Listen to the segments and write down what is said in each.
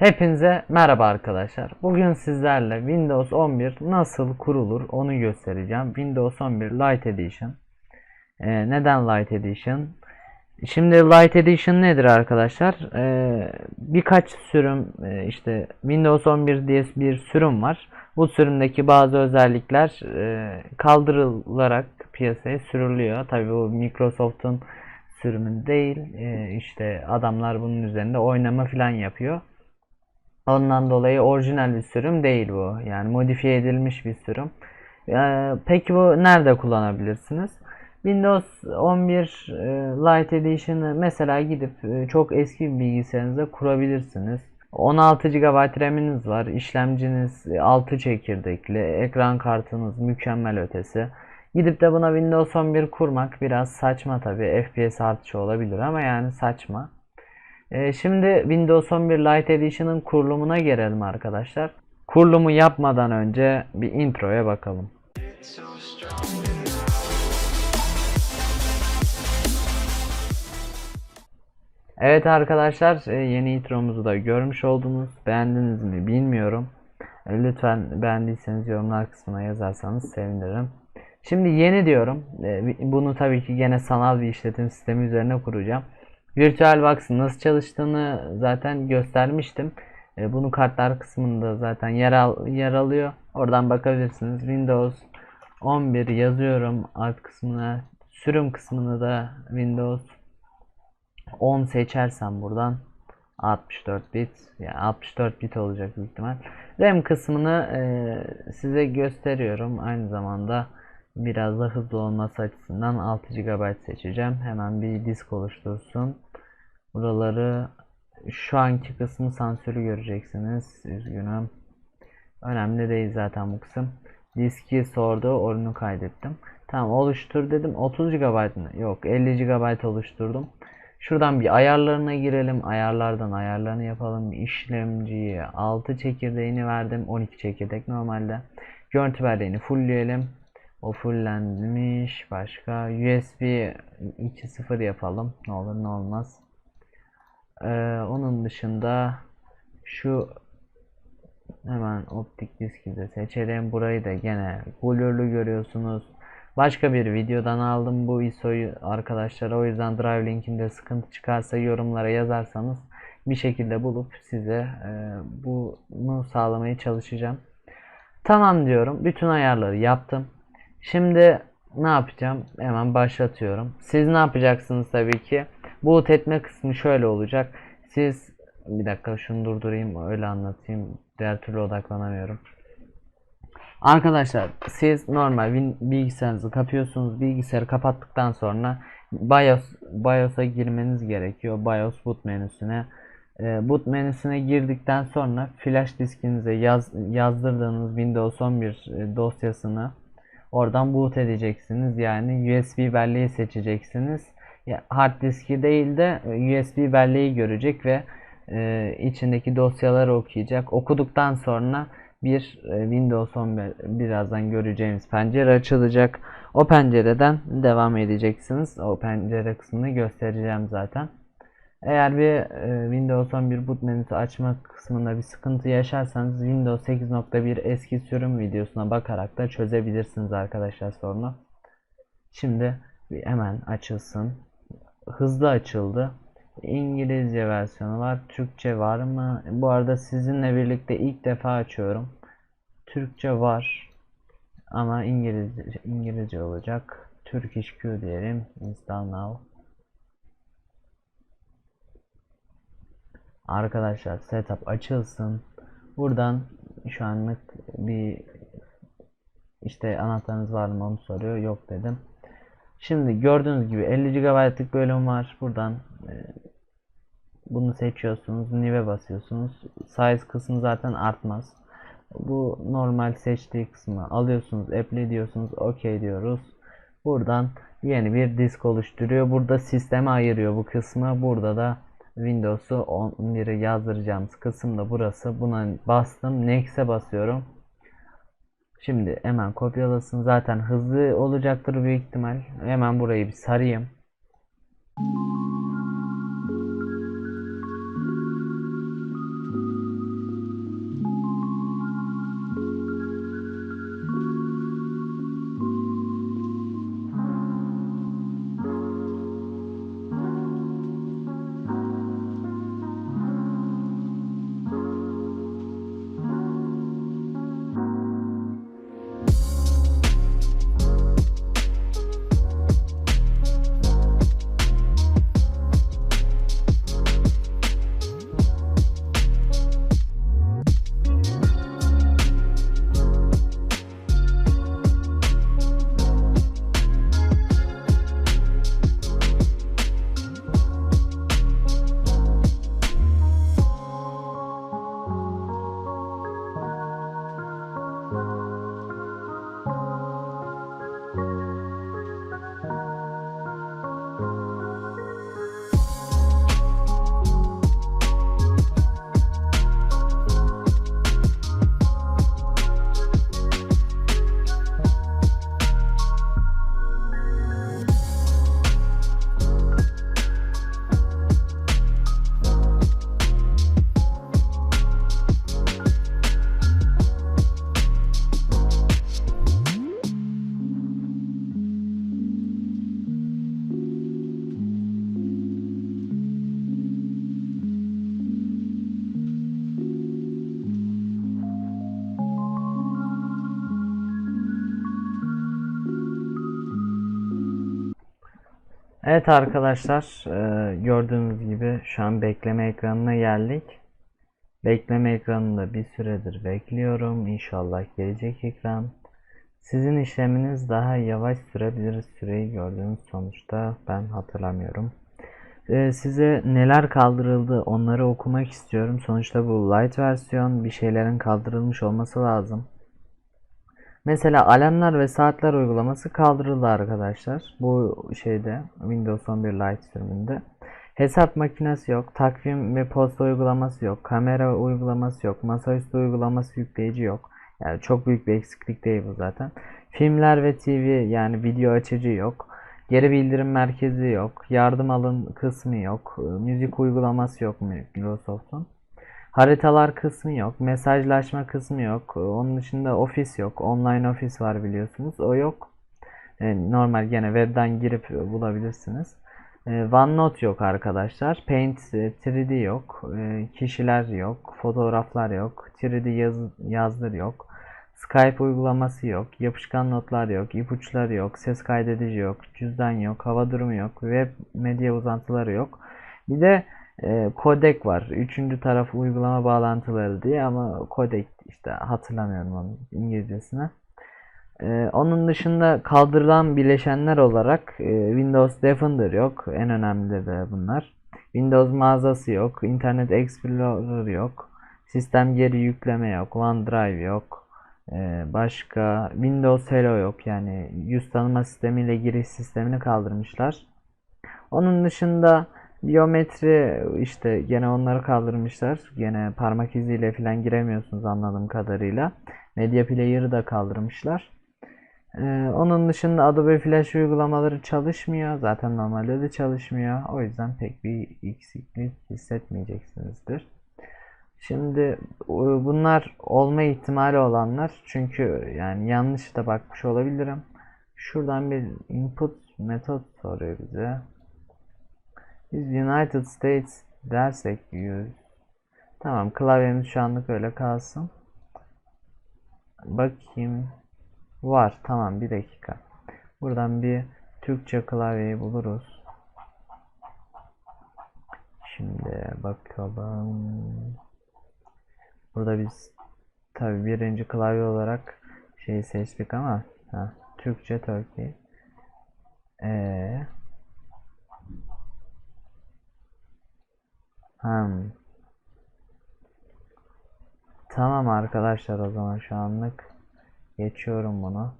Hepinize merhaba arkadaşlar. Bugün sizlerle Windows 11 nasıl kurulur onu göstereceğim. Windows 11 Lite Edition. Ee, neden Lite Edition? Şimdi Lite Edition nedir arkadaşlar? Ee, birkaç sürüm e, işte Windows 11 diye bir sürüm var. Bu sürümdeki bazı özellikler e, kaldırılarak piyasaya sürülüyor. Tabii bu Microsoft'un sürümü değil. E, işte adamlar bunun üzerinde oynama falan yapıyor. Ondan dolayı orijinal bir sürüm değil bu. Yani modifiye edilmiş bir sürüm. Ee, peki bu nerede kullanabilirsiniz? Windows 11 e, Lite Edition'ı mesela gidip e, çok eski bir bilgisayarınızda kurabilirsiniz. 16 GB RAM'iniz var, işlemciniz 6 çekirdekli, ekran kartınız mükemmel ötesi. Gidip de buna Windows 11 kurmak biraz saçma tabi. FPS artışı olabilir ama yani saçma. Ee, şimdi Windows 11 Lite Edition'ın kurulumuna gelelim arkadaşlar. Kurulumu yapmadan önce bir introya bakalım. Evet arkadaşlar e, yeni intromuzu da görmüş oldunuz. Beğendiniz mi bilmiyorum. E, Lütfen beğendiyseniz yorumlar kısmına yazarsanız sevinirim. Şimdi yeni diyorum. E, Bunu tabii ki gene sanal bir işletim sistemi üzerine kuracağım. VirtualBox'ın nasıl çalıştığını zaten göstermiştim. E, Bunu kartlar kısmında zaten yer, al, yer alıyor. Oradan bakabilirsiniz. Windows 11 yazıyorum alt kısmına. Sürüm kısmını da Windows 10 seçersem buradan 64 bit yani 64 bit olacak büyük ihtimal. RAM kısmını e, size gösteriyorum. Aynı zamanda biraz da hızlı olması açısından 6 GB seçeceğim. Hemen bir disk oluştursun. Buraları şu anki kısmı sansürü göreceksiniz. Üzgünüm. Önemli değil zaten bu kısım. Diski sordu. Onu kaydettim. Tamam oluştur dedim. 30 GB mı? Yok 50 GB oluşturdum. Şuradan bir ayarlarına girelim. Ayarlardan ayarlarını yapalım. İşlemciye 6 çekirdeğini verdim. 12 çekirdek normalde. Görüntü belleğini fullleyelim. O fullenmiş. Başka USB 2.0 yapalım. Ne olur ne olmaz. Ee, onun dışında şu hemen optik diski de seçelim. Burayı da gene blurlu görüyorsunuz. Başka bir videodan aldım bu ISO'yu arkadaşlar. O yüzden drive linkinde sıkıntı çıkarsa yorumlara yazarsanız bir şekilde bulup size e, bunu sağlamaya çalışacağım. Tamam diyorum. Bütün ayarları yaptım. Şimdi ne yapacağım? Hemen başlatıyorum. Siz ne yapacaksınız tabii ki? Boot etme kısmı şöyle olacak. Siz bir dakika şunu durdurayım öyle anlatayım. Diğer türlü odaklanamıyorum. Arkadaşlar siz normal bilgisayarınızı kapıyorsunuz. Bilgisayarı kapattıktan sonra BIOS BIOS'a girmeniz gerekiyor. BIOS boot menüsüne. E, boot menüsüne girdikten sonra flash diskinize yaz, yazdırdığınız Windows 11 e, dosyasını oradan boot edeceksiniz. Yani USB belleği seçeceksiniz. Hard diski değil de USB belleği görecek ve e, içindeki dosyaları okuyacak. Okuduktan sonra bir e, Windows 11 birazdan göreceğimiz pencere açılacak. O pencereden devam edeceksiniz. O pencere kısmını göstereceğim zaten. Eğer bir e, Windows 11 boot menüsü açma kısmında bir sıkıntı yaşarsanız Windows 8.1 eski sürüm videosuna bakarak da çözebilirsiniz arkadaşlar sorunu. Şimdi hemen açılsın. Hızlı açıldı. İngilizce versiyonu var. Türkçe var mı? Bu arada sizinle birlikte ilk defa açıyorum. Türkçe var. Ama İngilizce, İngilizce olacak. Turkish Q diyelim. Install now. Arkadaşlar setup açılsın. Buradan şu anlık bir işte anahtarınız var mı onu soruyor. Yok dedim. Şimdi gördüğünüz gibi 50 GB'lık bölüm var. Buradan e, bunu seçiyorsunuz. New'e basıyorsunuz. Size kısmı zaten artmaz. Bu normal seçtiği kısmı alıyorsunuz. Apply diyorsunuz. OK diyoruz. Buradan yeni bir disk oluşturuyor. Burada sisteme ayırıyor bu kısmı. Burada da Windows'u 11'i yazdıracağımız kısım da burası. Buna bastım. Next'e basıyorum. Şimdi hemen kopyalasın. Zaten hızlı olacaktır büyük ihtimal. Hemen burayı bir sarayım. Evet arkadaşlar e, gördüğünüz gibi şu an bekleme ekranına geldik. Bekleme ekranında bir süredir bekliyorum. İnşallah gelecek ekran. Sizin işleminiz daha yavaş sürebilir. Süreyi gördüğünüz sonuçta ben hatırlamıyorum. E, size neler kaldırıldı onları okumak istiyorum. Sonuçta bu light versiyon bir şeylerin kaldırılmış olması lazım. Mesela alarmlar ve saatler uygulaması kaldırıldı arkadaşlar. Bu şeyde Windows 11 Lite sürümünde. Hesap makinesi yok. Takvim ve posta uygulaması yok. Kamera uygulaması yok. Masaüstü uygulaması yükleyici yok. Yani çok büyük bir eksiklik değil bu zaten. Filmler ve TV yani video açıcı yok. Geri bildirim merkezi yok. Yardım alın kısmı yok. Müzik uygulaması yok Microsoft'un. Haritalar kısmı yok. Mesajlaşma kısmı yok. Onun dışında ofis yok. Online ofis var biliyorsunuz. O yok. E, normal gene webden girip bulabilirsiniz. E, OneNote yok arkadaşlar. Paint 3D e, yok. Kişiler yok. Fotoğraflar yok. 3D yaz, yazdır yok. Skype uygulaması yok. Yapışkan notlar yok. ipuçları yok. Ses kaydedici yok. Cüzdan yok. Hava durumu yok. Web medya uzantıları yok. Bir de e, kodek var. Üçüncü taraf uygulama bağlantıları diye ama kodek işte hatırlamıyorum onun İngilizcesine. E, onun dışında kaldırılan bileşenler olarak e, Windows Defender yok. En önemli de bunlar. Windows mağazası yok. Internet Explorer yok. Sistem geri yükleme yok. OneDrive yok. Ee, başka Windows Hello yok. Yani yüz tanıma sistemiyle giriş sistemini kaldırmışlar. Onun dışında Biyometri işte gene onları kaldırmışlar. Gene parmak iziyle falan giremiyorsunuz anladığım kadarıyla. Media Player'ı da kaldırmışlar. Ee, onun dışında Adobe Flash uygulamaları çalışmıyor. Zaten normalde de çalışmıyor. O yüzden pek bir eksiklik hissetmeyeceksinizdir. Şimdi bunlar olma ihtimali olanlar çünkü yani yanlış da bakmış olabilirim. Şuradan bir input metot soruyor bize. Biz United States dersek 100. Tamam klavyemiz şu anlık öyle kalsın. Bakayım. Var tamam bir dakika. Buradan bir Türkçe klavyeyi buluruz. Şimdi bakalım. Burada biz tabi birinci klavye olarak şeyi seçtik ama ha, Türkçe Turkey. Eee Hmm. Tamam arkadaşlar o zaman şu anlık geçiyorum bunu.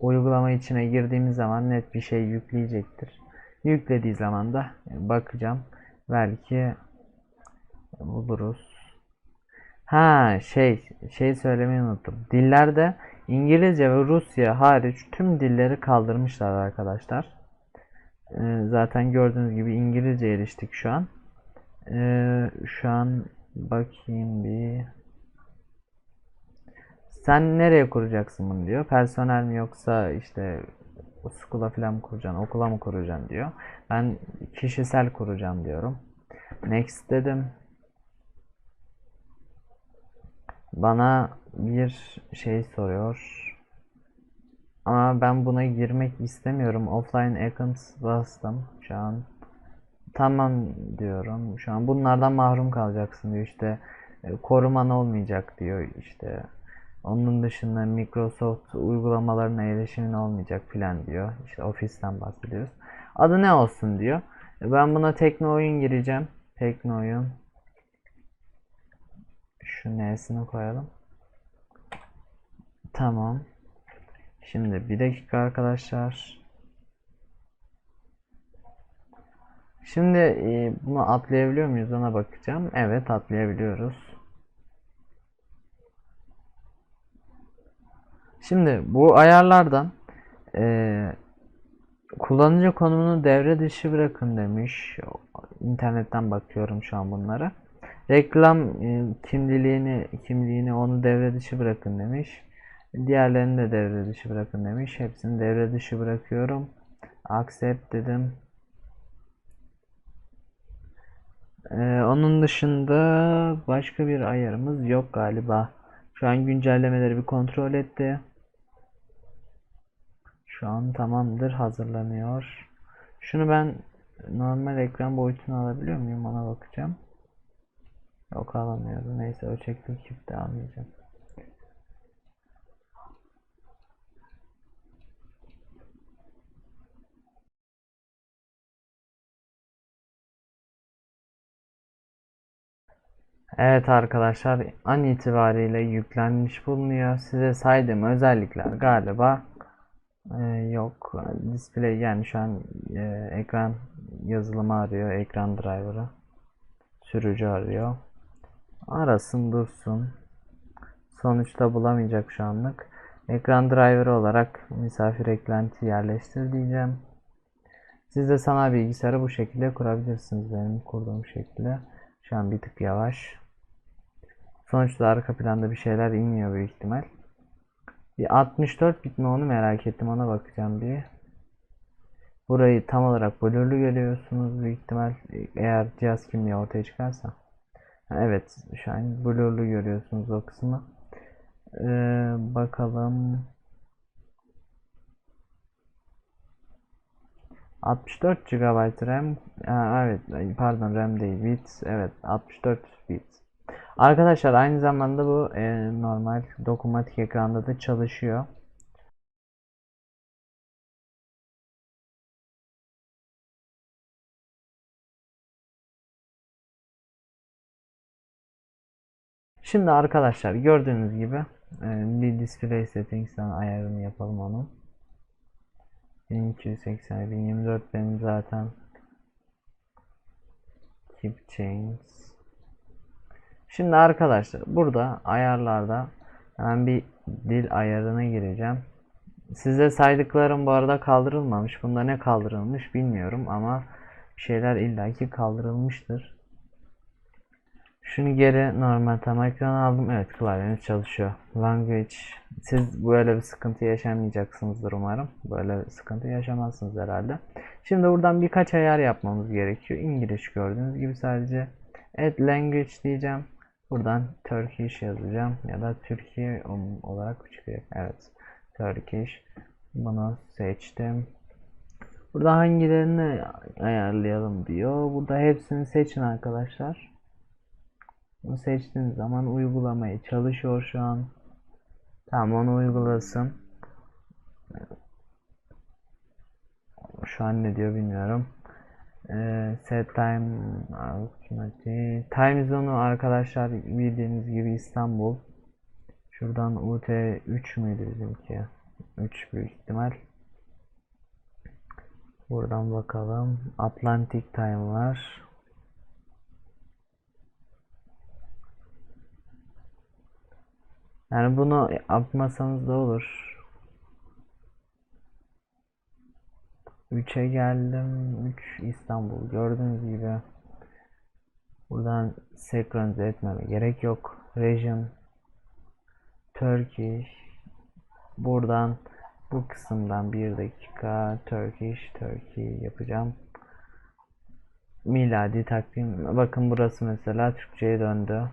Uygulama içine girdiğimiz zaman net bir şey yükleyecektir. Yüklediği zaman da bakacağım. Belki buluruz. Ha şey şey söylemeyi unuttum. Dillerde İngilizce ve Rusya hariç tüm dilleri kaldırmışlar arkadaşlar. Ee, zaten gördüğünüz gibi İngilizce eriştik şu an. Ee, şu an bakayım bir. Sen nereye kuracaksın bunu diyor. Personel mi yoksa işte school'a falan mı kuracaksın, okula mı kuracaksın diyor. Ben kişisel kuracağım diyorum. Next dedim. Bana bir şey soruyor. Ama ben buna girmek istemiyorum. Offline accounts bastım şu an. Tamam diyorum. Şu an bunlardan mahrum kalacaksın diyor işte e, koruman olmayacak diyor işte. Onun dışında Microsoft uygulamalarına erişimin olmayacak filan diyor. İşte ofisten bahsediyoruz. Adı ne olsun diyor. E, ben buna tekno oyun gireceğim. Tekno oyun. Şu n'sini koyalım. Tamam. Şimdi bir dakika arkadaşlar. Şimdi e, bunu atlayabiliyor muyuz ona bakacağım. Evet atlayabiliyoruz. Şimdi bu ayarlardan e, kullanıcı konumunu devre dışı bırakın demiş. İnternetten bakıyorum şu an bunlara. Reklam e, kimliğini kimliğini onu devre dışı bırakın demiş. Diğerlerini de devre dışı bırakın demiş. Hepsini devre dışı bırakıyorum. Accept dedim. Ee, onun dışında başka bir ayarımız yok galiba. Şu an güncellemeleri bir kontrol etti. Şu an tamamdır hazırlanıyor. Şunu ben normal ekran boyutunu alabiliyor muyum? Ona bakacağım. Yok alamıyorum. Neyse ölçekli çifte almayacağım. Evet arkadaşlar an itibariyle yüklenmiş bulunuyor. Size saydığım özellikler galiba e, yok. Display yani şu an e, ekran yazılımı arıyor. Ekran driver'ı. Sürücü arıyor. Arasın dursun. Sonuçta bulamayacak şu anlık. Ekran driver olarak misafir eklenti yerleştir diyeceğim. Siz de sanal bilgisayarı bu şekilde kurabilirsiniz benim kurduğum şekilde. Şu an bir tık yavaş. Sonuçta arka planda bir şeyler inmiyor büyük ihtimal. Bir 64 bit mi onu merak ettim ona bakacağım bir. Burayı tam olarak blurlu görüyorsunuz büyük ihtimal eğer cihaz kimliği ortaya çıkarsa. Evet şu an blurlu görüyorsunuz o kısmı. Ee, bakalım. 64 GB RAM. Ha, evet pardon RAM değil bit. Evet 64 bit. Arkadaşlar aynı zamanda bu e, normal dokunmatik ekranda da çalışıyor. Şimdi arkadaşlar gördüğünüz gibi e, bir display settings'ten ayarını yapalım onun. 1280 1024 benim zaten keep change Şimdi arkadaşlar burada ayarlarda hemen bir dil ayarına gireceğim. Size saydıklarım bu arada kaldırılmamış. Bunda ne kaldırılmış bilmiyorum ama şeyler illaki kaldırılmıştır. Şunu geri normal tam ekrana aldım. Evet klavyeniz çalışıyor. Language. Siz böyle bir sıkıntı yaşamayacaksınızdır umarım. Böyle bir sıkıntı yaşamazsınız herhalde. Şimdi buradan birkaç ayar yapmamız gerekiyor. İngiliz gördüğünüz gibi sadece Add Language diyeceğim. Buradan Turkish yazacağım ya da Türkiye olarak çıkıyor. Evet. Turkish. Bunu seçtim. Burada hangilerini ayarlayalım diyor. Burada hepsini seçin arkadaşlar. Bunu seçtiğiniz zaman uygulamayı çalışıyor şu an. Tamam onu uygulasın. Şu an ne diyor bilmiyorum. Set time. Time zone'u arkadaşlar bildiğiniz gibi İstanbul. Şuradan UT 3 müydü bizimki? 3 büyük ihtimal. Buradan bakalım. Atlantic time var. Yani bunu yapmasanız da olur. 3'e geldim. 3 İstanbul. Gördüğünüz gibi buradan senkronize etmeme gerek yok. Region Turkish buradan bu kısımdan bir dakika Turkish Turkey yapacağım. Miladi takvim. Bakın burası mesela Türkçe'ye döndü.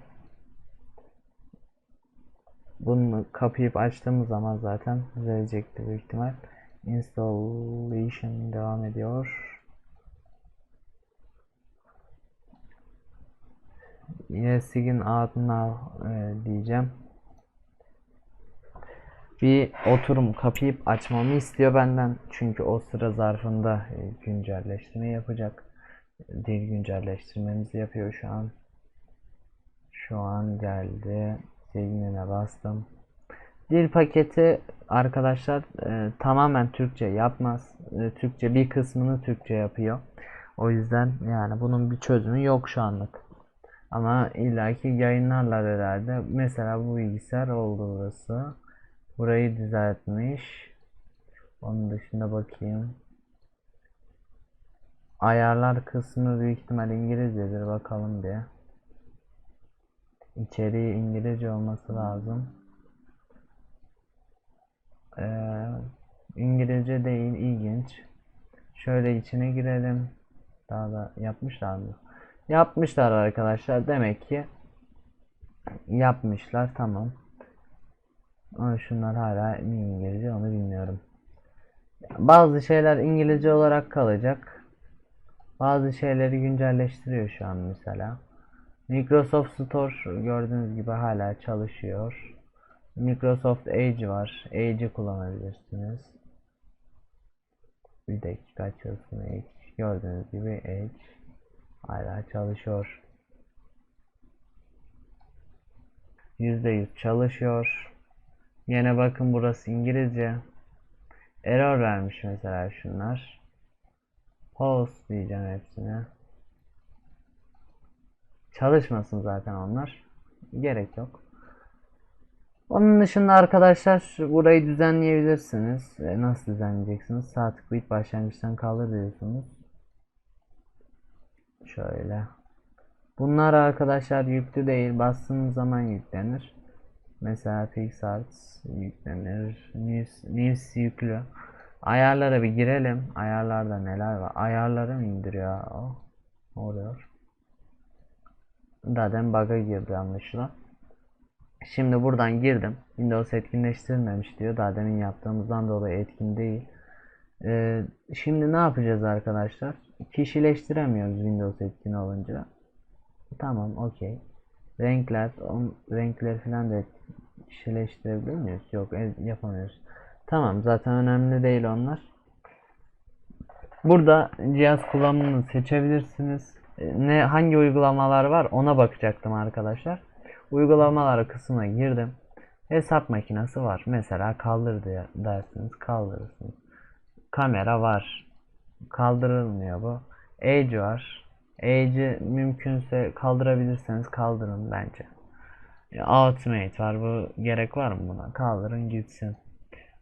Bunu kapayıp açtığımız zaman zaten verecektir büyük ihtimal. Installation devam ediyor. Yes, sign out now e, diyeceğim. Bir oturum kapayıp açmamı istiyor benden. Çünkü o sıra zarfında e, güncelleştirme yapacak. Dil güncelleştirmemizi yapıyor şu an. Şu an geldi. Signine bastım. Dil paketi arkadaşlar e, tamamen Türkçe yapmaz. E, Türkçe bir kısmını Türkçe yapıyor. O yüzden yani bunun bir çözümü yok şu anlık. Ama illaki yayınlarlar herhalde. Mesela bu bilgisayar oldu burası. Burayı düzeltmiş. Onun dışında bakayım. Ayarlar kısmı büyük ihtimal İngilizcedir. Bakalım bir. İçeriği İngilizce olması lazım. Ee, İngilizce değil ilginç. Şöyle içine girelim. Daha da yapmışlar mı? Yapmışlar arkadaşlar. Demek ki yapmışlar. Tamam. Ama şunlar hala İngilizce onu bilmiyorum. Bazı şeyler İngilizce olarak kalacak. Bazı şeyleri güncelleştiriyor şu an mesela. Microsoft Store gördüğünüz gibi hala çalışıyor. Microsoft Edge var. Edge'i kullanabilirsiniz. Bir dakika açılsın Edge. Gördüğünüz gibi Edge hala çalışıyor. %100 çalışıyor. Yine bakın burası İngilizce. Error vermiş mesela şunlar. Pause diyeceğim hepsine. Çalışmasın zaten onlar. Gerek yok. Onun dışında arkadaşlar burayı düzenleyebilirsiniz. E, nasıl düzenleyeceksiniz? Sağ tıklayıp başlangıçtan kaldır diyorsunuz. Şöyle. Bunlar arkadaşlar yüklü değil. Bastığınız zaman yüklenir. Mesela PixArt yüklenir. News, News yüklü. Ayarlara bir girelim. Ayarlarda neler var? Ayarları mı indiriyor? O. Ne oluyor? Zaten bug'a girdi anlaşılan. Şimdi buradan girdim. Windows etkinleştirilmemiş diyor. Daha demin yaptığımızdan dolayı etkin değil. Ee, şimdi ne yapacağız arkadaşlar? Kişileştiremiyoruz Windows etkin olunca. Tamam, okey. Renkler, on, renkler falan da kişileştirebiliyor muyuz? Yok, e, yapamıyoruz. Tamam, zaten önemli değil onlar. Burada cihaz kullanımını seçebilirsiniz. E, Ne hangi uygulamalar var ona bakacaktım arkadaşlar. Uygulamalar kısmına girdim. Hesap makinesi var. Mesela kaldır dersiniz, kaldırırsınız. Kamera var. Kaldırılmıyor bu. Edge var. Edge'i mümkünse kaldırabilirseniz kaldırın bence. Ultimate var. Bu gerek var mı buna? Kaldırın gitsin.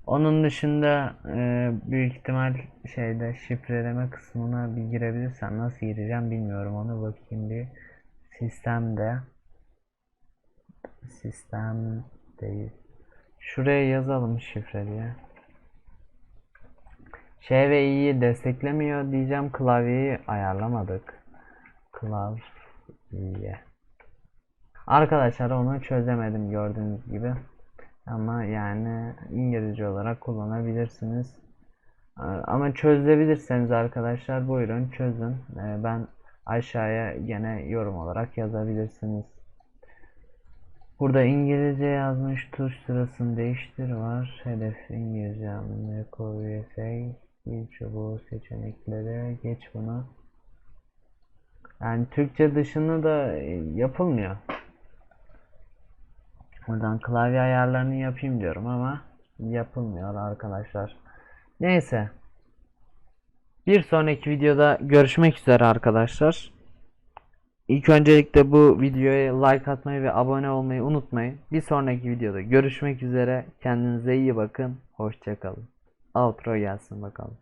Onun dışında e, büyük ihtimal şeyde şifreleme kısmına bir girebilirsem nasıl gireceğim bilmiyorum onu bakayım bir sistemde sistem değil şuraya yazalım şifre diye şey ve i'yi desteklemiyor diyeceğim klavyeyi ayarlamadık klavye arkadaşlar onu çözemedim gördüğünüz gibi ama yani İngilizce olarak kullanabilirsiniz. Ama çözebilirseniz arkadaşlar buyurun çözün. Ee, Ben aşağıya gene yorum olarak yazabilirsiniz. Burada İngilizce yazmış tuş sırasını değiştir var. Hedef İngilizce anlamaya koy VSA. Bir çubuğu seçeneklere geç bunu. Yani Türkçe dışında da e, yapılmıyor. Buradan klavye ayarlarını yapayım diyorum ama yapılmıyor arkadaşlar. Neyse. Bir sonraki videoda görüşmek üzere arkadaşlar. İlk öncelikle bu videoya like atmayı ve abone olmayı unutmayın. Bir sonraki videoda görüşmek üzere. Kendinize iyi bakın. Hoşçakalın. Outro gelsin bakalım.